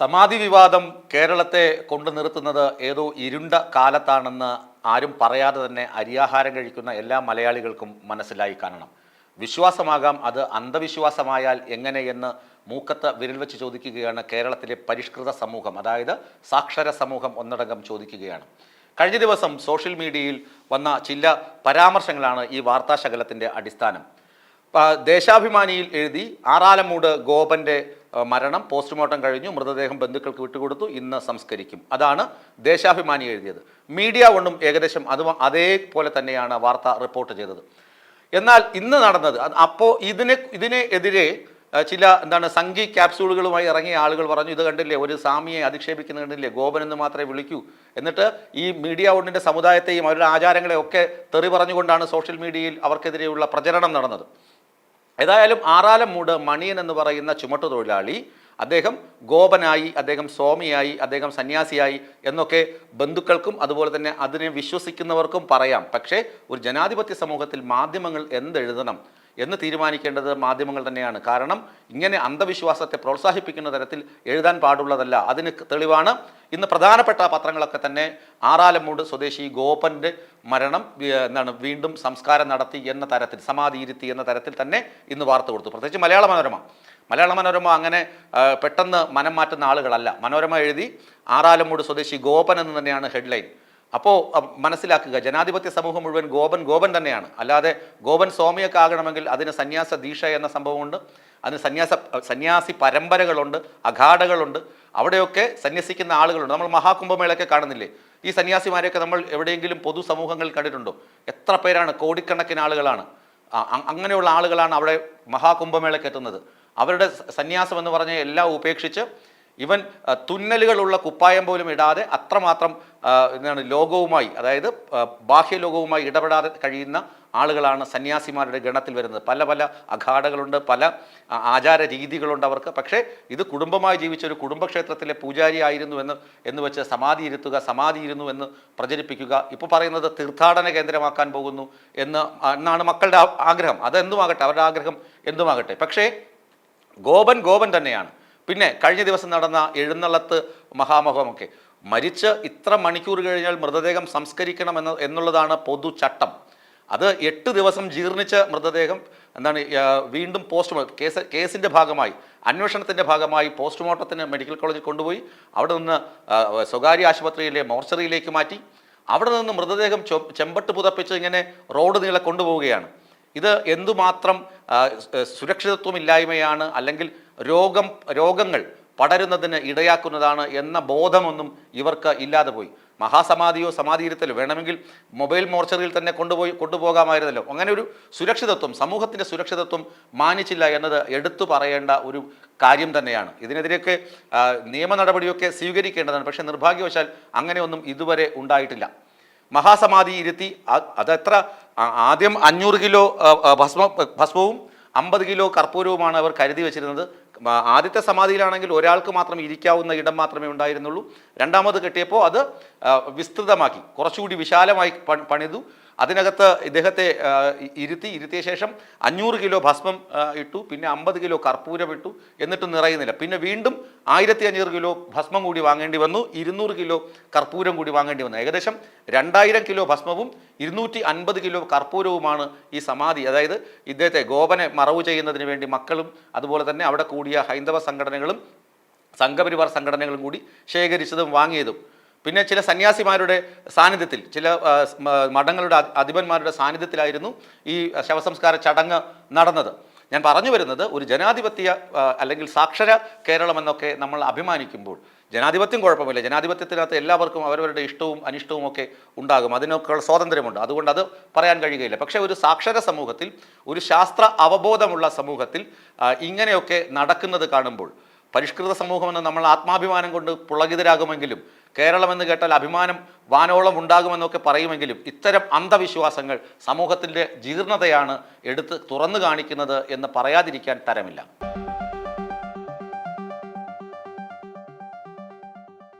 സമാധി വിവാദം കേരളത്തെ കൊണ്ടു നിർത്തുന്നത് ഏതോ ഇരുണ്ട കാലത്താണെന്ന് ആരും പറയാതെ തന്നെ അരിയാഹാരം കഴിക്കുന്ന എല്ലാ മലയാളികൾക്കും മനസ്സിലായി കാണണം. വിശ്വാസമാകാം അത് അന്ധവിശ്വാസമായാൽ എങ്ങനെയെന്ന് മൂക്കത്ത് വിരൽ വെച്ച് ചോദിക്കുകയാണ് കേരളത്തിലെ പരിഷ്കൃത സമൂഹം അതായത് സാക്ഷര സമൂഹം ഒന്നടങ്കം ചോദിക്കുകയാണ്. കഴിഞ്ഞ ദിവസം സോഷ്യൽ മീഡിയയിൽ വന്ന ചില പരാമർശങ്ങളാണ് ഈ വാർത്താശകലത്തിന്റെ അടിസ്ഥാനം. ദേശാഭിമാനിയിൽ എഴുതി ആറാലമൂട് ഗോപന്റെ അഹ്, മരണം പോസ്റ്റ്മോർട്ടം കഴിഞ്ഞു മൃതദേഹം ബന്ധുക്കൾക്ക് വിട്ടുകൊടുത്തു ഇന്ന് സംസ്കരിക്കും. അതാണ് ദേശാഭിമാനി എഴുതിയത്. മീഡിയ ഒന്നും ഏകദേശം അത് അതേപോലെ തന്നെയാണ് വാർത്ത റിപ്പോർട്ട് ചെയ്തത്. എന്നാൽ ഇന്ന് നടന്നത് അപ്പോൾ ഇതിനെ ഇതിനെതിരെ ചില എന്താണ് സംഘി ക്യാപ്സ്യൂളുകളുമായി ഇറങ്ങിയ ആളുകൾ പറഞ്ഞു ഇത് കണ്ടില്ലേ ഒരു സ്വാമിയെ അധിക്ഷേപിക്കുന്നത് കണ്ടില്ലേ ഗോപൻ എന്ന് മാത്രമേ വിളിക്കൂ. എന്നിട്ട് ഈ മീഡിയ ഒന്നിന്റെ സമുദായത്തെയും അവരുടെ ആചാരങ്ങളെ ഒക്കെ തെറി പറഞ്ഞുകൊണ്ടാണ് സോഷ്യൽ മീഡിയയിൽ അവർക്കെതിരെയുള്ള പ്രചരണം നടന്നത്. ഏതായാലും ആറാലം മൂട് മണിയൻ എന്ന് പറയുന്ന ചുമട്ടു തൊഴിലാളി അദ്ദേഹം ഗോപനായി അദ്ദേഹം സ്വാമിയായി അദ്ദേഹം സന്യാസിയായി എന്നൊക്കെ ബന്ധുക്കൾക്കും അതുപോലെ തന്നെ അതിനെ വിശ്വസിക്കുന്നവർക്കും പറയാം. പക്ഷേ ഒരു ജനാധിപത്യ സമൂഹത്തിൽ മാധ്യമങ്ങൾ എന്തെഴുതണം? എന്ന് തീരുമാനിക്കേണ്ടത് മാധ്യമങ്ങൾ തന്നെയാണ്. കാരണം ഇങ്ങനെ അന്ധവിശ്വാസത്തെ പ്രോത്സാഹിപ്പിക്കുന്ന തരത്തിൽ എഴുതാൻ പാടുള്ളതല്ല. അതിന് തെളിവാണ് ഇന്ന് പ്രധാനപ്പെട്ട പത്രങ്ങളൊക്കെ തന്നെ ആറാലമ്മൂട് സ്വദേശി ഗോപന്റെ മരണം എന്താണ് വീണ്ടും സംസ്കാരം നടത്തി എന്ന തരത്തിൽ സമാധി ഇരുത്തി എന്ന തരത്തിൽ തന്നെ ഇന്ന് വാർത്ത കൊടുത്തു. പ്രത്യേകിച്ച് മലയാള മനോരമ. മലയാള മനോരമ അങ്ങനെ പെട്ടെന്ന് മനം മാറ്റുന്ന ആളുകളല്ല. മനോരമ എഴുതി ആറാലമ്മൂട് സ്വദേശി ഗോപൻ എന്ന് തന്നെയാണ് ഹെഡ്ലൈൻ. അപ്പോൾ മനസ്സിലാക്കുക ജനാധിപത്യ സമൂഹം മുഴുവൻ ഗോപൻ ഗോപൻ തന്നെയാണ്. അല്ലാതെ ഗോപൻ സ്വാമിയൊക്കെ ആകണമെങ്കിൽ അതിന് സന്യാസ ദീക്ഷ എന്ന സംഭവമുണ്ട് അതിന് സന്യാസ സന്യാസി പരമ്പരകളുണ്ട് അഖാഡകളുണ്ട് അവിടെയൊക്കെ സന്യസിക്കുന്ന ആളുകളുണ്ട്. നമ്മൾ മഹാകുംഭമേളയൊക്കെ കാണുന്നില്ലേ? ഈ സന്യാസിമാരെയൊക്കെ നമ്മൾ എവിടെയെങ്കിലും പൊതുസമൂഹങ്ങളിൽ കണ്ടിട്ടുണ്ടോ? എത്ര പേരാണ്? കോടിക്കണക്കിന് ആളുകളാണ്. അങ്ങനെയുള്ള ആളുകളാണ് അവിടെ മഹാകുംഭമേളയ്ക്ക് എത്തുന്നത്. അവരുടെ സന്യാസം എന്ന് പറഞ്ഞ എല്ലാം ഉപേക്ഷിച്ച് ഇവൻ തുന്നലുകളുള്ള കുപ്പായം പോലും ഇടാതെ അത്രമാത്രം എന്താണ് ലോകവുമായി അതായത് ബാഹ്യ ബാഹ്യലോകവുമായി ഇടപെടാതെ കഴിയുന്ന ആളുകളാണ് സന്യാസിമാരുടെ ഗണത്തിൽ വരുന്നത്. പല പല അഘാടകളുണ്ട് പല ആചാര രീതികളുണ്ട് അവർക്ക്. പക്ഷേ ഇത് കുടുംബമായി ജീവിച്ച ഒരു കുടുംബക്ഷേത്രത്തിലെ പൂജാരി ആയിരുന്നു എന്ന് എന്ന് വെച്ച് സമാധി ഇരുത്തുക സമാധി ഇരുന്നു എന്ന് പ്രചരിപ്പിക്കുക ഇപ്പോൾ പറയുന്നത് തീർത്ഥാടന കേന്ദ്രമാക്കാൻ പോകുന്നു എന്ന് എന്നാണ് മക്കളുടെ ആഗ്രഹം. അതെന്തുമാകട്ടെ അവരുടെ ആഗ്രഹം എന്തുമാകട്ടെ. പക്ഷേ ഗോപൻ ഗോപൻ തന്നെയാണ്. പിന്നെ കഴിഞ്ഞ ദിവസം നടന്ന എഴുന്നള്ളത്ത് മഹാമഹമൊക്കെ. മരിച്ച് ഇത്ര മണിക്കൂർ കഴിഞ്ഞാൽ മൃതദേഹം സംസ്കരിക്കണം എന്ന എന്നുള്ളതാണ് പൊതു ചട്ടം അത് എട്ട് ദിവസം ജീർണിച്ച മൃതദേഹം എന്താണ് വീണ്ടും പോസ്റ്റ്മോർട്ടം കേസ് കേസിന്റെ ഭാഗമായി അന്വേഷണത്തിന്റെ ഭാഗമായി പോസ്റ്റ്മോർട്ടത്തിന് മെഡിക്കൽ കോളേജിൽ കൊണ്ടുപോയി അവിടെ നിന്ന് സ്വകാര്യ ആശുപത്രിയിലെ മോർച്ചറിയിലേക്ക് മാറ്റി. അവിടെ നിന്ന് മൃതദേഹം ചെമ്പട്ട് പുതപ്പിച്ച് ഇങ്ങനെ റോഡ് നീളെ കൊണ്ടുപോവുകയാണ്. ഇത് എന്തുമാത്രം സുരക്ഷിതത്വമില്ലായ്മയാണ് അല്ലെങ്കിൽ രോഗം രോഗങ്ങൾ പടരുന്നതിന് ഇടയാക്കുന്നതാണ് എന്ന ബോധമൊന്നും ഇവർക്ക് ഇല്ലാതെ പോയി. മഹാസമാധിയോ സമാധിയിരുത്തലോ വേണമെങ്കിൽ മൊബൈൽ മോർച്ചറിയിൽ തന്നെ കൊണ്ടുപോയി കൊണ്ടുപോകാമായിരുന്നല്ലോ. അങ്ങനെ ഒരു സുരക്ഷിതത്വം സമൂഹത്തിന്റെ സുരക്ഷിതത്വം മാനിച്ചില്ല എന്നത് എടുത്തു പറയേണ്ട ഒരു കാര്യം തന്നെയാണ്. ഇതിനെതിരെയൊക്കെ നിയമ നടപടിയൊക്കെ സ്വീകരിക്കേണ്ടതാണ്. പക്ഷേ നിർഭാഗ്യവശാൽ അങ്ങനെയൊന്നും ഇതുവരെ ഉണ്ടായിട്ടില്ല. മഹാസമാധി ഇരുത്തി അതെത്ര ആദ്യം അഞ്ഞൂറ് കിലോ ഭസ്മ ഭസ്മവും അമ്പത് കിലോ കർപ്പൂരവുമാണ് അവർ കരുതി വെച്ചിരുന്നത്. ആദ്യത്തെ സമാധിയിലാണെങ്കിൽ ഒരാൾക്ക് മാത്രം ഇരിക്കാവുന്ന ഇടം മാത്രമേ ഉണ്ടായിരുന്നുള്ളൂ. രണ്ടാമത് കെട്ടിയപ്പോൾ അത് വിസ്തൃതമാക്കി കുറച്ചുകൂടി വിശാലമായി പണിതു. അതിനകത്ത് ഇദ്ദേഹത്തെ ഇരുത്തി ഇരുത്തിയ ശേഷം അഞ്ഞൂറ് കിലോ ഭസ്മം ഇട്ടു. പിന്നെ അമ്പത് കിലോ കർപ്പൂരം ഇട്ടു. എന്നിട്ടും നിറയുന്നില്ല. പിന്നെ വീണ്ടും ആയിരത്തി അഞ്ഞൂറ് കിലോ ഭസ്മം കൂടി വാങ്ങേണ്ടി വന്നു. ഇരുന്നൂറ് കിലോ കർപ്പൂരം കൂടി വാങ്ങേണ്ടി വന്നു. ഏകദേശം രണ്ടായിരം കിലോ ഭസ്മവും ഇരുന്നൂറ്റി അൻപത് കിലോ കർപ്പൂരവുമാണ് ഈ സമാധി. അതായത് ഇദ്ദേഹത്തെ ഗോപനെ മറവ് ചെയ്യുന്നതിന് വേണ്ടി മക്കളും അതുപോലെ തന്നെ അവിടെ കൂടിയ ഹൈന്ദവ സംഘടനകളും സംഘപരിവാർ സംഘടനകളും കൂടി ശേഖരിച്ചതും വാങ്ങിയതും. പിന്നെ ചില സന്യാസിമാരുടെ സാന്നിധ്യത്തിൽ ചില മഠങ്ങളുടെ അധിപന്മാരുടെ സാന്നിധ്യത്തിലായിരുന്നു ഈ ശവസംസ്കാര ചടങ്ങ് നടന്നത്. ഞാൻ പറഞ്ഞു വരുന്നത് ഒരു ജനാധിപത്യ അല്ലെങ്കിൽ സാക്ഷര കേരളം എന്നൊക്കെ നമ്മൾ അഭിമാനിക്കുമ്പോൾ ജനാധിപത്യം കുഴപ്പമില്ല. ജനാധിപത്യത്തിനകത്ത് എല്ലാവർക്കും അവരവരുടെ ഇഷ്ടവും അനിഷ്ടവും ഒക്കെ ഉണ്ടാകും. അതിനൊക്കെയുള്ള സ്വാതന്ത്ര്യമുണ്ട്. അതുകൊണ്ട് അത് പറയാൻ കഴിയുകയില്ല. പക്ഷേ ഒരു സാക്ഷര സമൂഹത്തിൽ ഒരു ശാസ്ത്ര അവബോധമുള്ള സമൂഹത്തിൽ ഇങ്ങനെയൊക്കെ നടക്കുന്നത് കാണുമ്പോൾ പരിഷ്കൃത സമൂഹമെന്ന് നമ്മൾ ആത്മാഭിമാനം കൊണ്ട് പുളകിതരാകുമെങ്കിലും കേരളമെന്ന് കേട്ടാൽ അഭിമാനം വാനോളം ഉണ്ടാകുമെന്നൊക്കെ പറയുമെങ്കിലും ഇത്തരം അന്ധവിശ്വാസങ്ങൾ സമൂഹത്തിന്റെ ജീർണതയാണ് എടുത്ത് തുറന്നു കാണിക്കുന്നത് എന്ന് പറയാതിരിക്കാൻ തരമില്ല.